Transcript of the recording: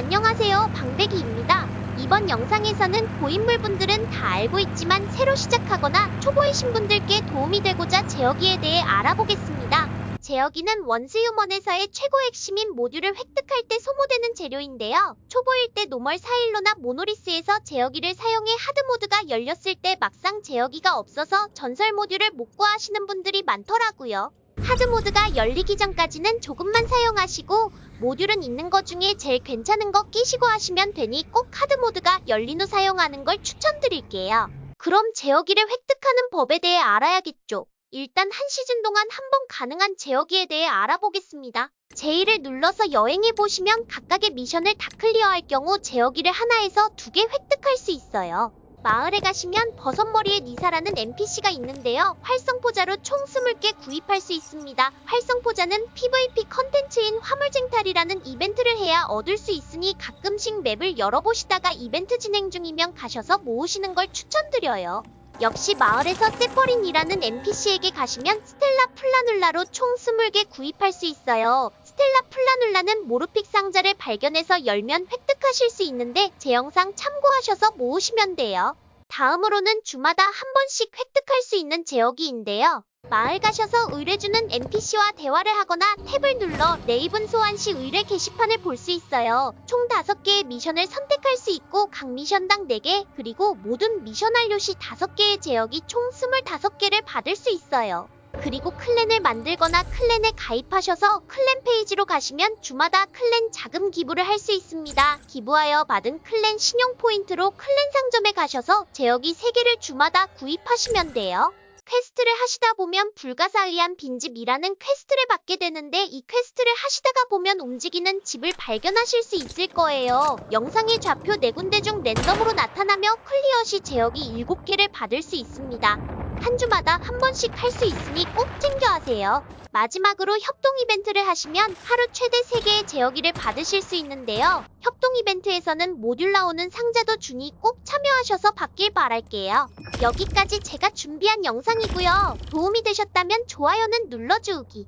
안녕하세요. 방배기입니다. 이번 영상에서는 고인물분들은 다 알고 있지만 새로 시작하거나 초보이신 분들께 도움이 되고자 제어기에 대해 알아보겠습니다. 제어기는 원스휴먼에서의 최고 핵심인 모듈을 획득할 때 소모되는 재료인데요. 초보일 때 노멀 사일로나 모노리스에서 제어기를 사용해 하드모드가 열렸을 때 막상 제어기가 없어서 전설 모듈을 못 구하시는 분들이 많더라고요. 하드 모드가 열리기 전까지는 조금만 사용하시고 모듈은 있는 것 중에 제일 괜찮은 거 끼시고 하시면 되니 꼭 하드 모드가 열린 후 사용하는 걸 추천드릴게요. 그럼 제어기를 획득하는 법에 대해 알아야겠죠. 일단 한 시즌 동안 한 번 가능한 제어기에 대해 알아보겠습니다. 제1을 눌러서 여행해 보시면 각각의 미션을 다 클리어할 경우 제어기를 하나에서 두 개 획득할 수 있어요. 마을에 가시면 버섯머리의 니사라는 NPC가 있는데요. 활성포자로 총 20개 구입할 수 있습니다. 활성포자는 PVP 컨텐츠인 화물쟁탈이라는 이벤트를 해야 얻을 수 있으니 가끔씩 맵을 열어보시다가 이벤트 진행 중이면 가셔서 모으시는 걸 추천드려요. 역시 마을에서 세퍼린이라는 NPC에게 가시면 스텔라 플라눌라로 총 20개 구입할 수 있어요. 스텔라 플라눌라는 모르픽 상자를 발견해서 열면 획득하실 수 있는데 제 영상 참고하셔서 모으시면 돼요. 다음으로는 주마다 한 번씩 획득할 수 있는 제어기인데요. 마을 가셔서 의뢰주는 NPC와 대화를 하거나 탭을 눌러 레이븐 소환 시 의뢰 게시판을 볼 수 있어요. 총 5개의 미션을 선택할 수 있고 각 미션당 4개 그리고 모든 미션 완료 시 5개의 제어기 총 25개를 받을 수 있어요. 그리고 클랜을 만들거나 클랜에 가입하셔서 클랜 페이지로 가시면 주마다 클랜 자금 기부를 할 수 있습니다. 기부하여 받은 클랜 신용 포인트로 클랜 상점에 가셔서 제어기 3개를 주마다 구입하시면 돼요. 퀘스트를 하시다 보면 불가사의한 빈집이라는 퀘스트를 받게 되는데 이 퀘스트를 하시다가 보면 움직이는 집을 발견하실 수 있을 거예요. 영상의 좌표 4군데 중 랜덤으로 나타나며 클리어 시 제어기 7개를 받을 수 있습니다. 한 주마다 한 번씩 할 수 있으니 꼭 챙겨 하세요. 마지막으로 협동 이벤트를 하시면 하루 최대 3개의 제어기를 받으실 수 있는데요. 협동 이벤트에서는 모듈 나오는 상자도 주니 꼭 참여하셔서 받길 바랄게요. 여기까지 제가 준비한 영상이고요. 도움이 되셨다면 좋아요는 눌러주기.